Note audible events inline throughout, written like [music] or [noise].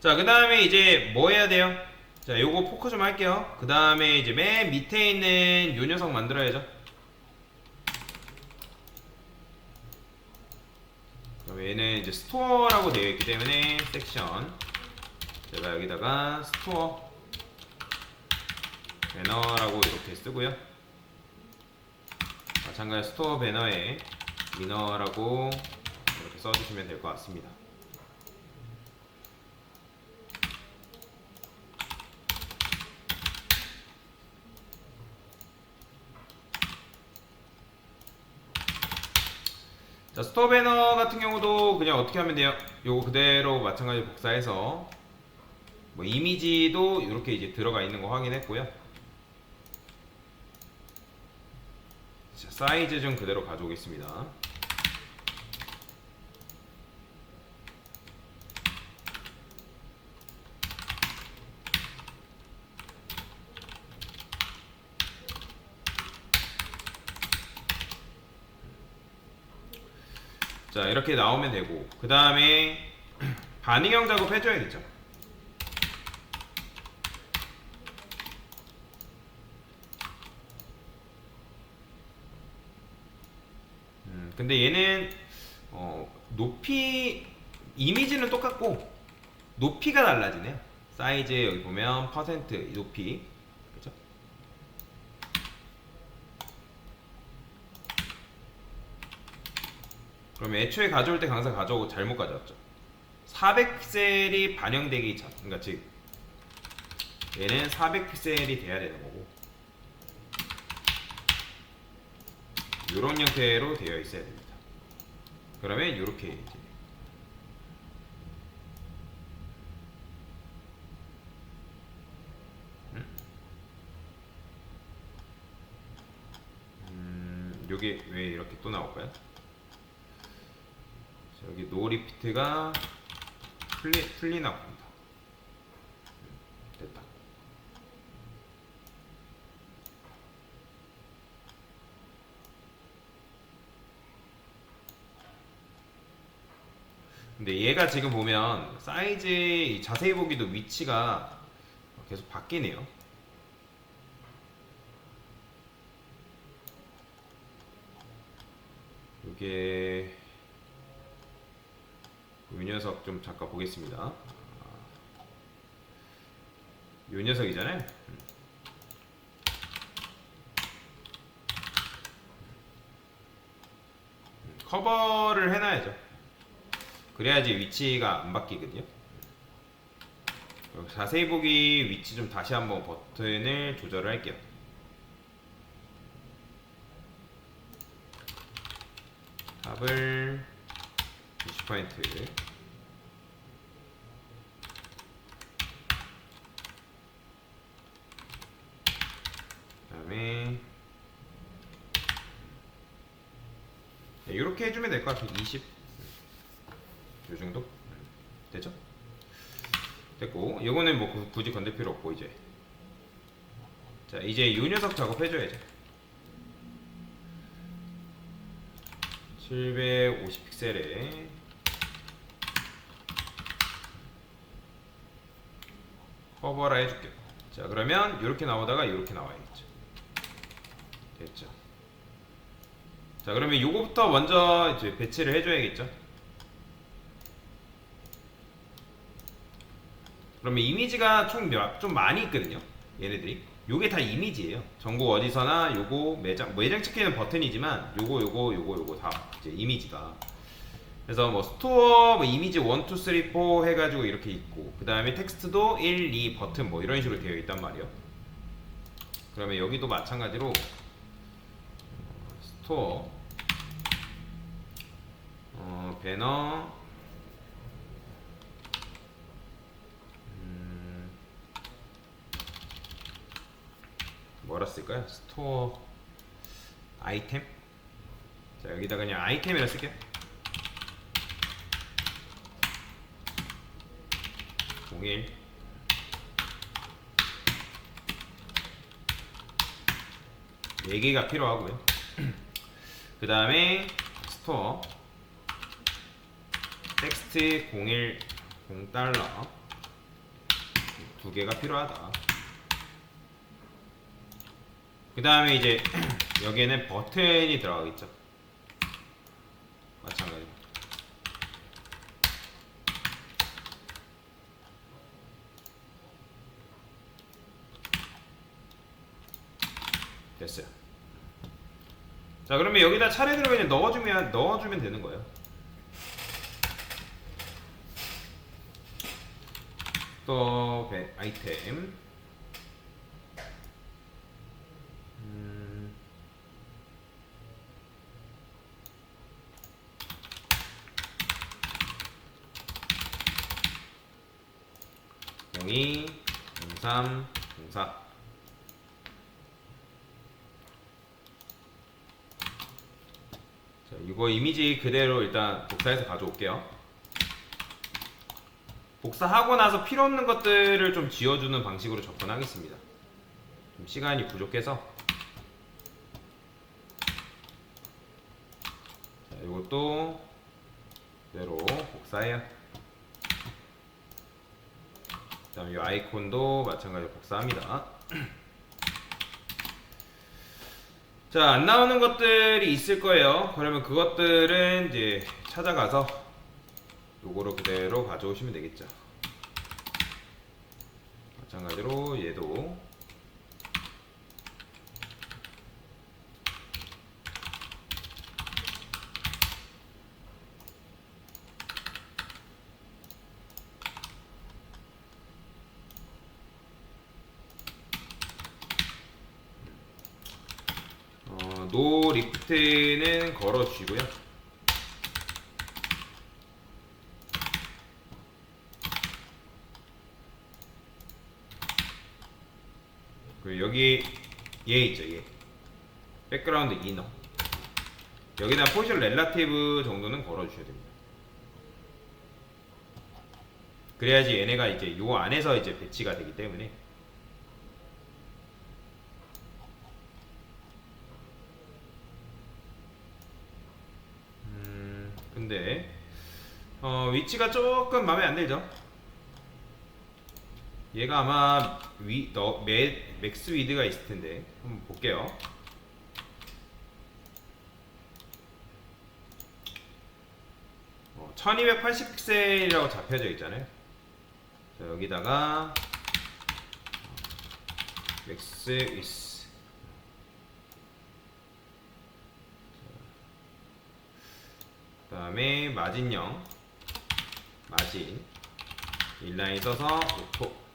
자, 그 다음에 이제 뭐 해야 돼요? 자, 요거 포커 좀 할게요. 그 다음에 이제 맨 밑에 있는 요 녀석 만들어야죠. 얘는 이제 스토어라고 되어 있기 때문에 섹션. 제가 여기다가 스토어 배너라고 이렇게 쓰고요. 마찬가지 스토어 배너에 위너라고 이렇게 써주시면 될 것 같습니다. 자, 스토어 배너 같은 경우도 그냥 어떻게 하면 돼요? 요거 그대로 마찬가지 복사해서 뭐 이미지도 이렇게 이제 들어가 있는 거 확인했고요. 자, 사이즈 좀 그대로 가져오겠습니다. 자 이렇게 나오면 되고. 그 다음에 [clears throat] 반응형 작업 해줘야겠죠. 음, 근데 얘는 어, 높이 이미지는 똑같고 높이가 달라지네요. 사이즈 여기 보면 퍼센트 높이 그죠? 그럼 애초에 가져올 때 항상 가져오고 잘못 가져왔죠. 400픽셀이 반영되기 전, 그러니까 즉 얘는 400픽셀이 돼야 되는 거고 이런 형태로 되어 있어야 됩니다. 그러면 이렇게 이제 음, 요게 왜 이렇게 또 나올까요? 자, 여기 노 리피트가 풀리, 풀리나 봅니다. 됐다. 근데 얘가 지금 보면 사이즈 이 자세히 보기도 위치가 계속 바뀌네요. 이게 이 녀석 좀 잠깐 보겠습니다. 아, 이 녀석이잖아요. 음. 음, 커버를 해놔야죠. 그래야지 위치가 안 바뀌거든요. 어, 자세히 보기 위치 좀 다시 한번 버튼을 조절을 할게요. 탑을 20% 그다음에 네, 이렇게 해주면 될 것 같아요. 20. 요 정도 되죠? 됐고 이거는 뭐 구- 굳이 건들 필요 없고 이제 자 이제 이 녀석 작업해줘야죠. 750 픽셀에 커버라 해줄게요. 자 그러면 이렇게 나오다가 이렇게 나와야겠죠. 자 그러면 이거부터 먼저 이제 배치를 해줘야겠죠. 그러면 이미지가 총 좀 많이 있거든요. 얘네들이. 요게 다 이미지예요. 전국 어디서나 요거 매장 뭐 매장 체크는 버튼이지만 요거 요거 요거 요거 다 이제 이미지다. 그래서 뭐 스토어 뭐 이미지 1, 2, 3, 4 해가지고 이렇게 있고 그 다음에 텍스트도 1, 2 버튼 뭐 이런 식으로 되어 있단 말이에요. 그러면 여기도 마찬가지로 어, 스토어 어, 배너. 음, 뭐라 쓸까요? 스토어 아이템? 자 여기다 그냥 아이템이라 쓸게요. 01 4개가 필요하고요. [clears throat] 그 다음에 스토어 텍스트 01 0 달러 두 개가 필요하다. 그 다음에 이제 [clears throat] 여기에는 버튼이 들어가겠죠. 마찬가지로. 됐어요. 자 그러면 여기다 차례대로 그냥 넣어주면 넣어주면 되는 거예요. 또 배- 아이템. 음. 영이, 공삼, 공사. 자, 이거 이미지 그대로 일단 복사해서 가져올게요. 복사하고 나서 필요 없는 것들을 좀 지워주는 방식으로 접근하겠습니다. 좀 시간이 부족해서. 자, 이것도 그대로 복사해요. 그다음 이 아이콘도 마찬가지로 복사합니다. 자, 안 나오는 것들이 있을 거예요. 그러면 그것들은 이제 찾아가서 요거로 그대로 가져오시면 되겠죠. 마찬가지로 얘도 어, 노 리프트는 걸어주시고요. 그 여기 얘 있죠 얘 백그라운드 이너 여기다 포지션 렐라티브 정도는 걸어주셔야 됩니다. 그래야지 얘네가 이제 요 안에서 이제 배치가 되기 때문에 음 근데 어 위치가 조금 마음에 안 들죠? 얘가 아마 위, 너, 맥, 맥스 위드가 있을 텐데 한번 볼게요. 어, 1280픽셀이라고 잡혀져 있잖아요. 자, 여기다가 어, 맥스 위스 그 다음에 마진형 마진 인라인 써서 오토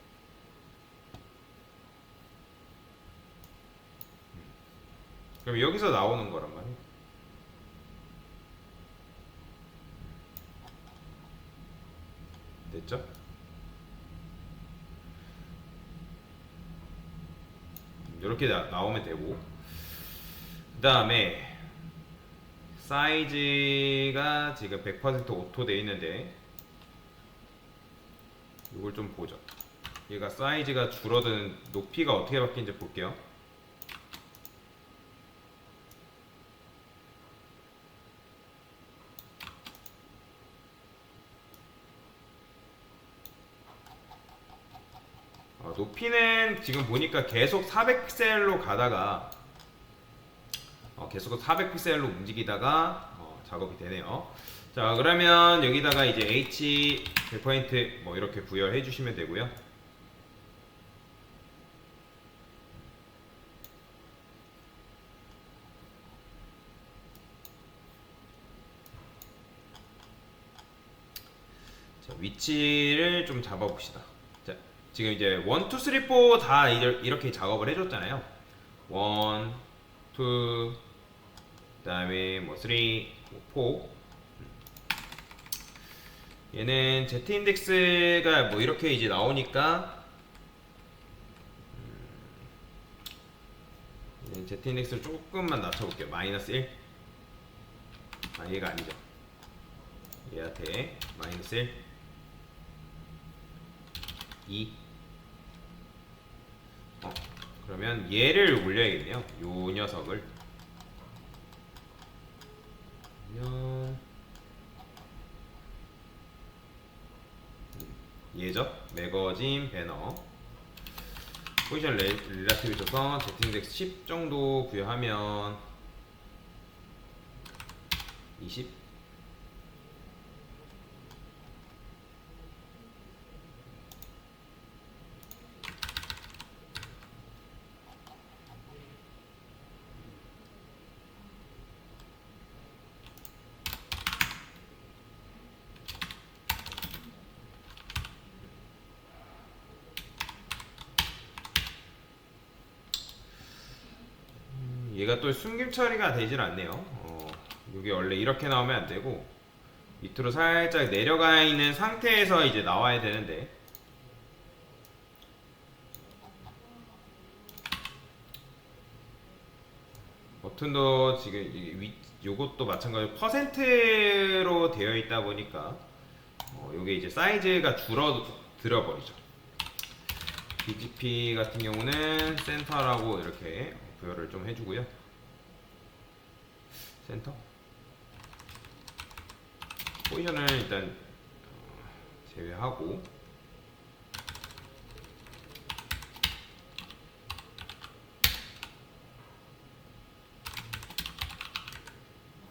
그럼 여기서 나오는 거란 말이에요. 됐죠? 이렇게 나, 나오면 되고 그 다음에 사이즈가 지금 100% 오토 돼 있는데 이걸 좀 보죠 얘가 사이즈가 줄어드는 높이가 어떻게 바뀌는지 볼게요 어, 높이는 지금 보니까 계속 400픽셀로 가다가 어, 계속 400픽셀로 움직이다가 어, 작업이 되네요. 자 그러면 여기다가 이제 H 100%뭐 이렇게 부여해 주시면 되고요. 자, 위치를 좀 잡아봅시다. 자, 지금 이제 1, 2, 3, 4다 이렇게 작업을 해줬잖아요. 1, 2, 그 다음에 뭐 3, 4. 얘는 Z 인덱스가 뭐 이렇게 이제 나오니까 음, Z 인덱스를 조금만 낮춰볼게요. 마이너스 1. 아 얘가 아니죠. 얘한테 마이너스 1. 2. 어, 그러면 얘를 올려야겠네요. 요 녀석을. 얘죠. 매거진 배너. 포지션 레, 릴라티브 있어서 제트인덱스 10 정도 부여하면 20? 얘가 또 숨김 처리가 되질 않네요. 어, 이게 원래 이렇게 나오면 안 되고 밑으로 살짝 내려가 있는 상태에서 이제 나와야 되는데 버튼도 지금 이 위, 요것도 마찬가지로 퍼센트로 되어 있다 보니까 어, 요게 이제 사이즈가 줄어들어 버리죠. BGP 같은 경우는 센터라고 이렇게 부여를 좀 해주고요. 센터. 포지션을 일단 어, 제외하고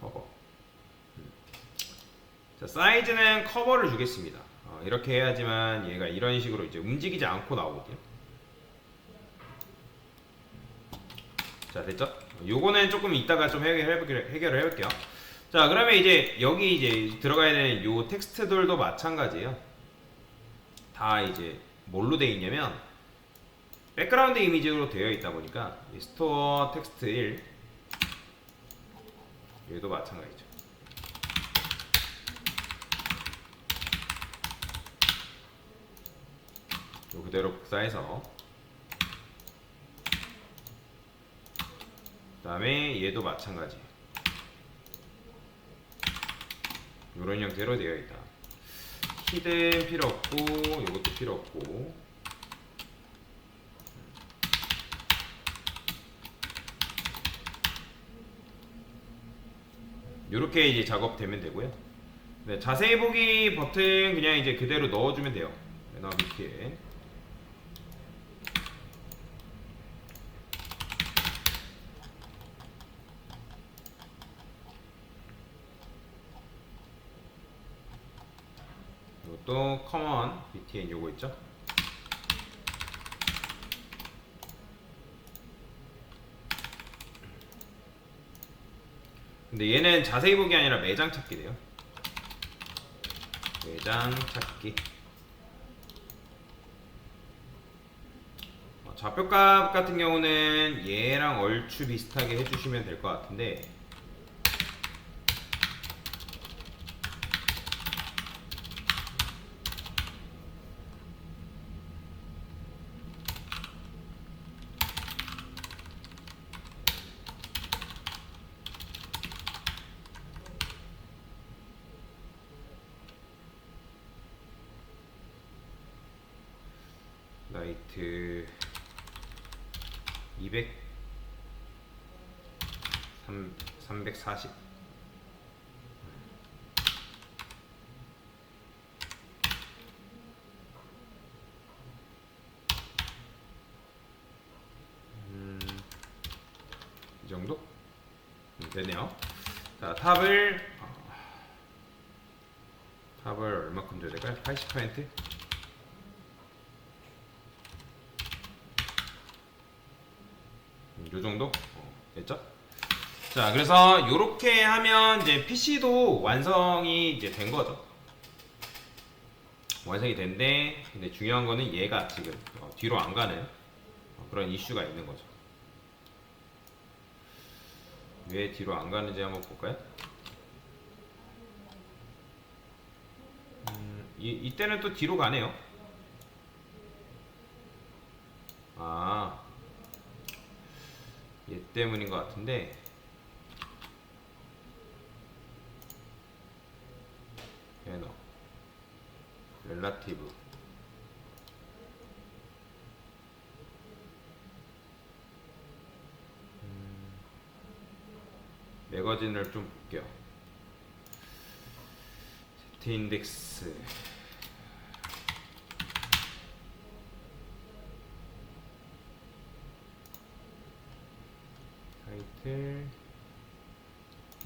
커버. 음. 자 사이즈는 커버를 주겠습니다. 어, 이렇게 해야지만 얘가 이런 식으로 이제 움직이지 않고 나오거든요. 자 됐죠? 요거는 조금 이따가 좀 해결해 해결을 해볼게요. 자 그러면 이제 여기 이제 들어가야 되는 요 텍스트들도 마찬가지예요. 다 이제 뭘로 되어 있냐면 백그라운드 이미지로 되어 있다 보니까 이 스토어 텍스트 1 얘도 마찬가지죠. 요 그대로 복사해서 다음에 얘도 마찬가지. 이런 형태로 되어 있다. 히든 필요 없고 이것도 필요 없고. 이렇게 이제 작업되면 되고요. 네, 자세히 보기 버튼 그냥 이제 그대로 넣어주면 돼요. 맨 밑에 이것도 btn 요거 있죠? 근데 얘는 자세히 보기 아니라 매장 찾기래요. 매장 찾기. 어, 좌표값 같은 경우는 얘랑 얼추 비슷하게 해주시면 될 것 같은데 라이트 200 3, 340 음, 이 정도? 음, 되네요. 자, 탑을 어, 탑을 얼마큼 줘야 될까요? 80%? 요 정도? 어, 됐죠? 자, 그래서 요렇게 하면 이제 PC도 완성이 이제 된 거죠. 완성이 된데, 근데 중요한 거는 얘가 지금 어, 뒤로 안 가는 어, 그런 이슈가 있는 거죠. 왜 뒤로 안 가는지 한번 볼까요? 음, 이, 이때는 또 뒤로 가네요. 아, 얘 때문인 것 같은데. 배너 렐라티브 음, 매거진을 좀 볼게요. Z 인덱스 타이틀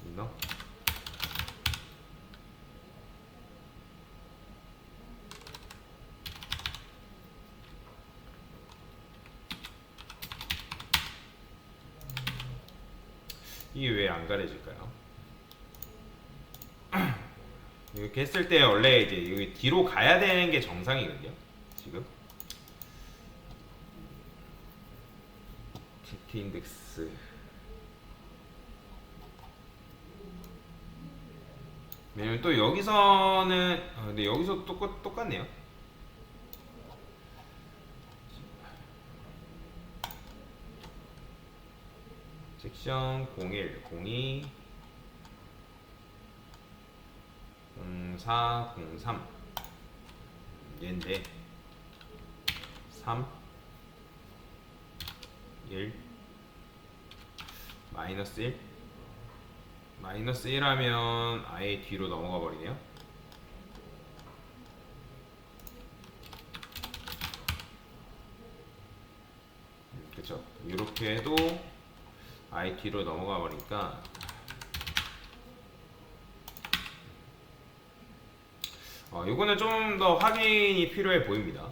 이너 이게 왜 안 가려질까요? [clears throat] 이렇게 했을 때 원래 이제 여기 뒤로 가야 되는 게 정상이거든요. 지금 GT 인덱스 왜냐면 또 여기서는 아, 근데 여기서 똑같, 똑같네요. 섹션 01, 02, 04, 03 얘인데 3, 1, 마이너스 1 마이너스 1 하면 아예 뒤로 넘어가 버리네요. 음, 그쵸. 이렇게 해도 아예 뒤로 넘어가 버리니까. 어, 이거는 좀 더 확인이 필요해 보입니다.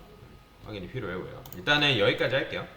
확인이 필요해 보여요. 일단은 여기까지 할게요